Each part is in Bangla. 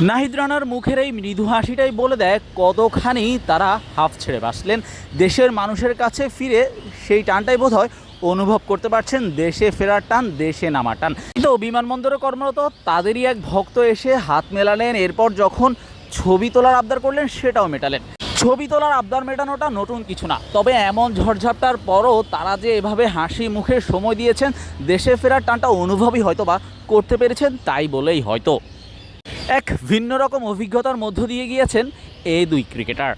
নাহিদ রানার মুখের এই মৃদু হাসিটাই বলে দেয়, কতখানি তারা হাফ ছেড়ে বাসলেন দেশের মানুষের কাছে ফিরে সেই টানটাই বোধ হয় অনুভব করতে পারছেন। দেশে ফেরার টান, দেশে নামার টান। কিন্তু বিমানবন্দরে কর্মরত তাদেরই এক ভক্ত এসে হাত মেলালেন। এরপর যখন ছবি তোলার আবদার করলেন, সেটাও মেটালেন। ছবি তোলার আবদার মেটানোটা নতুন কিছু না। তবে এমন ঝড়ঝাপটার পরও তারা যে এভাবে হাসি মুখে সময় দিয়েছেন, দেশে ফেরার টানটা অনুভবই হয়তো বা করতে পেরেছেন, তাই বলেই হয়তো। এক ভিন্ন রকম অভিজ্ঞতার মধ্য দিয়ে গিয়েছেন এই দুই ক্রিকেটার।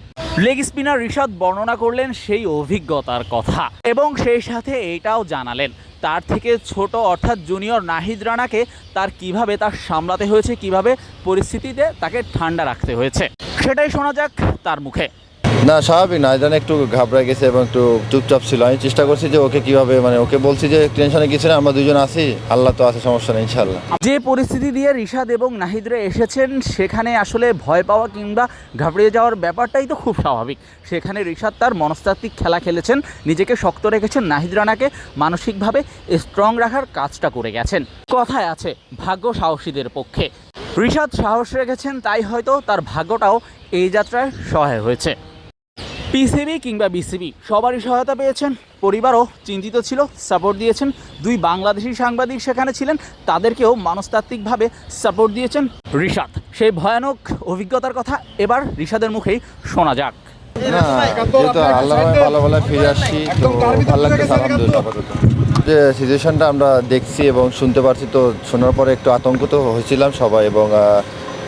লেগ স্পিনার ঋষাদ বর্ণনা করলেন সেই অভিজ্ঞতার কথা এবং সেই সাথে এটাও জানালেন, তার থেকে ছোট অর্থাৎ জুনিয়র নাহিদ রানাকে তার কীভাবে তার সামলাতে হয়েছে, কীভাবে পরিস্থিতিতে তাকে ঠান্ডা রাখতে হয়েছে, সেটাই শোনা যাক তার মুখে। না, স্বাভাবিক না, ইদান একটু ঘাবড়ায় গেছে এবং একটু চুপচাপ ছিল। আমি চেষ্টা করছি যে ওকে কীভাবে মানে ওকে বলছি যে টেনশনে কিছু না, আমরা দুজন আছি, আল্লাহ তো আছে, সমস্যা নেই ইনশাল্লাহ যে পরিস্থিতি দিয়ে রিশাদ এবং নাহিদরে এসেছেন, সেখানে আসলে ভয় পাওয়া কিংবা ঘাবড়িয়ে যাওয়ার ব্যাপারটাই তো খুব স্বাভাবিক। সেখানে রিশাদ তার মনস্তাত্ত্বিক খেলা খেলেছেন, নিজেকে শক্ত রেখেছেন নাহিদ রানাকে মানসিকভাবে স্ট্রং রাখার কাজটা করে গেছেন। কথায় আছে, ভাগ্য সাহসীদের পক্ষে। ঋষাদ সাহস রেখেছেন, তাই হয়তো তার ভাগ্যটাও এই যাত্রায় সহায় হয়েছে। পিসিবি কিংবা বিসিবি সবারই সহায়তা পেয়েছেন। পরিবারও চিন্তিত ছিল সাপোর্ট দিয়েছেন। দুই বাংলাদেশি সাংবাদিক সেখানে ছিলেন তাদেরকেও মনস্তাত্ত্বিকভাবে সাপোর্ট দিয়েছেন। ঋষাদ সেই ভয়ানক অভিজ্ঞতার কথা এবার ঋষাদের মুখেই শোনা যাক। না যেহেতু আল্লাহ ভালো ভালো ফিরে আসছি তো ভালো আলহামদুলিল্লাহ যে সিচুয়েশনটা আমরা দেখছি এবং শুনতে পারছি তো শোনার পরে একটু আতঙ্ক তো হয়েছিলাম সবাই এবং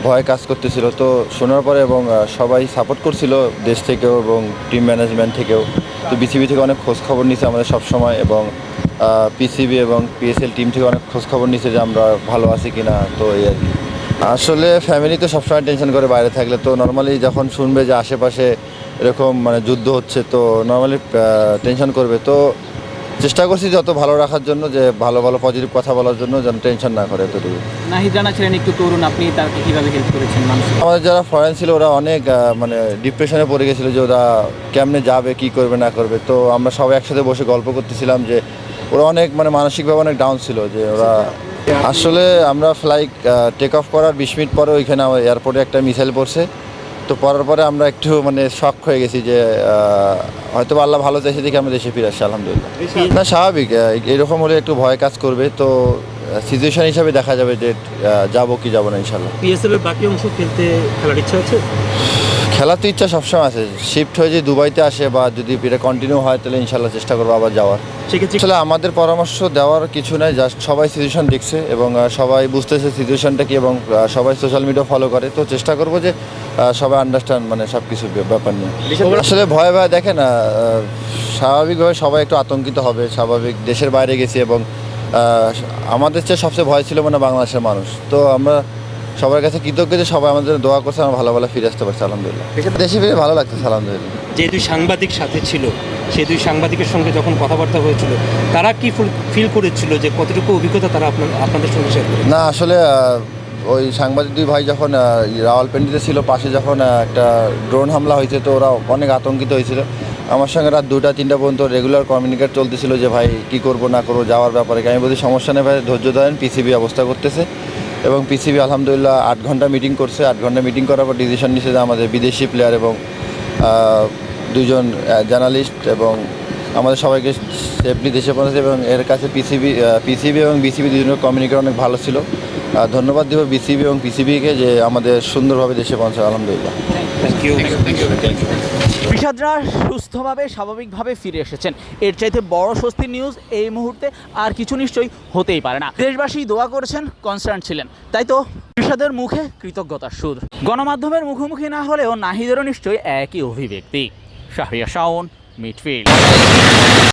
ভয় কাজ করতেছিল। তো শোনার পরে এবং সবাই সাপোর্ট করছিল দেশ থেকেও এবং টিম ম্যানেজমেন্ট থেকেও। তো বিসিবি থেকে অনেক খোঁজ খবর নিছে আমাদের সব সময় এবং পিসিবি এবং পিএসএল টিম থেকে অনেক খোঁজ খবর নিছে যে আমরা ভালো আছি কিনা। তো এই আর কি। আসলে ফ্যামিলি তো সবসময় টেনশন করে বাইরে থাকলে। তো নর্মালি যখন শুনবে যে আশেপাশে এরকম মানে যুদ্ধ হচ্ছে, তো নর্মালি টেনশন করবে। তো চেষ্টা করছি যত ভালো রাখার জন্য যে ভালো ভালো পজিটিভ কথা বলার জন্য যেন টেনশন না করে এতটুকু। নাহিদ রানা ছিলেন একটু তরুণ আপনি তাকে কীভাবে হেল্প করেছেন মানুষ আমাদের যারা ফরেন ছিল ওরা অনেক মানে ডিপ্রেশনে পড়ে গেছিল যে ওরা কেমনে যাবে কি করবে না করবে। তো আমরা সবাই একসাথে বসে গল্প করতেছিলাম যে ওরা অনেক মানে মানসিকভাবে অনেক ডাউন ছিল যে ওরা আসলে আমরা ফ্লাইট টেক অফ করার বিশ মিনিট পরে ওইখানে আমার এয়ারপোর্টে একটা মিসাইল পড়ছে। তো পড়ার পরে আমরা একটু মানে শখ হয়ে গেছি যে হয়তো আল্লাহ ভালো চাইছে দেখে আমরা দেশে ফিরে আসছি আলহামদুলিল্লাহ। না স্বাভাবিক এরকম হলে একটু ভয় কাজ করবে তো সিচুয়েশন হিসাবে দেখা যাবে যে যাব কি যাব না ইনশাল্লাহ পিএসএল এর বাকি অংশ খেলতে খেলার ইচ্ছা আছে? খেলার তো ইচ্ছা সবসময় আছে শিফট হয়ে যদি দুবাইতে আসে বা যদি এটা কন্টিনিউ হয় তাহলে ইনশাল্লাহ চেষ্টা করব আবার যাওয়ার। আসলে আমাদের পরামর্শ দেওয়ার কিছু নাই জাস্ট সবাই সিচুয়েশন দেখছে এবং সবাই বুঝতেছে সিচুয়েশনটা কি এবং সবাই সোশ্যাল মিডিয়া ফলো করে তো চেষ্টা করব যে সবাই আন্ডারস্ট্যান্ড মানে সব কিছু ব্যাপার নিয়ে। আসলে ভয় ভয় দেখে না স্বাভাবিকভাবে সবাই একটু আতঙ্কিত হবে স্বাভাবিক দেশের বাইরে গেছি এবং আমাদের চেয়ে সবচেয়ে ভয় ছিল মানে বাংলাদেশের মানুষ। তো আমরা সবার কাছে কৃতজ্ঞ যে সবাই আমাদের দোয়া করছে আমরা ভালো ভালো ফিরে আসতে পারছি আলহামদুলিল্লাহ। দেশে ফিরে ভালো লাগতেছে আলহামদুলিল্লাহ। যে দুই সাংবাদিক সাথে ছিল সেই দুই সাংবাদিকের সঙ্গে যখন কথাবার্তা হয়েছিল তারা কি ফিল করেছিল যে কতটুকু অভিজ্ঞতা তারা আপনার আপনাদের সঙ্গে শেয়ার না আসলে ওই সাংবাদিক দুই ভাই যখন রাওয়ালপিন্ডিতে ছিল, পাশে যখন একটা ড্রোন হামলা হয়েছে, তো ওরা অনেক আতঙ্কিত হয়েছিল। আমার সঙ্গে রাত দুটা তিনটা পর্যন্ত রেগুলার কমিউনিকেট চলতেছিল যে, ভাই, কি করব, না করব, যাওয়ার ব্যাপারে আমি বলছি, সমস্যা নেই ভাই, ধৈর্য ধরেন পিসিবি অবস্থা করতেছে। এবং পিসিবি আলহামদুলিল্লাহ আট ঘণ্টা মিটিং করছে। আট ঘণ্টা মিটিং করার পর ডিসিশন নিচ্ছে যে, আমাদের বিদেশি প্লেয়ার এবং দুজন জার্নালিস্ট এবং আমাদের সবাইকে সেফলি দেশে পৌঁছেছে এবং এর কাছে পিসিবি পিসিবি এবং বিসিবি দুজনের কমিউনিকেট অনেক ভালো ছিল। ধন্যবাদ দেবো বিসিবি এবং পিসিবিকে যে আমাদের সুন্দরভাবে দেশে পৌঁছে আলহামদুলিল্লাহ। বিষাদরা সুস্থভাবে স্বাভাবিকভাবে ফিরে এসেছেন। এর চাইতে বড় স্বস্তির নিউজ এই মুহূর্তে আর কিছু নিশ্চয়ই হতেই পারে না। দেশবাসী দোয়া করেছেন কনসার্ন ছিলেন। তাই তো বিষাদের মুখে কৃতজ্ঞতার সুর। গণমাধ্যমের মুখোমুখি না হলেও নাহিদেরও নিশ্চয়ই একই অভিব্যক্তি। শাহরিয়া শাওন মিডফিল্ড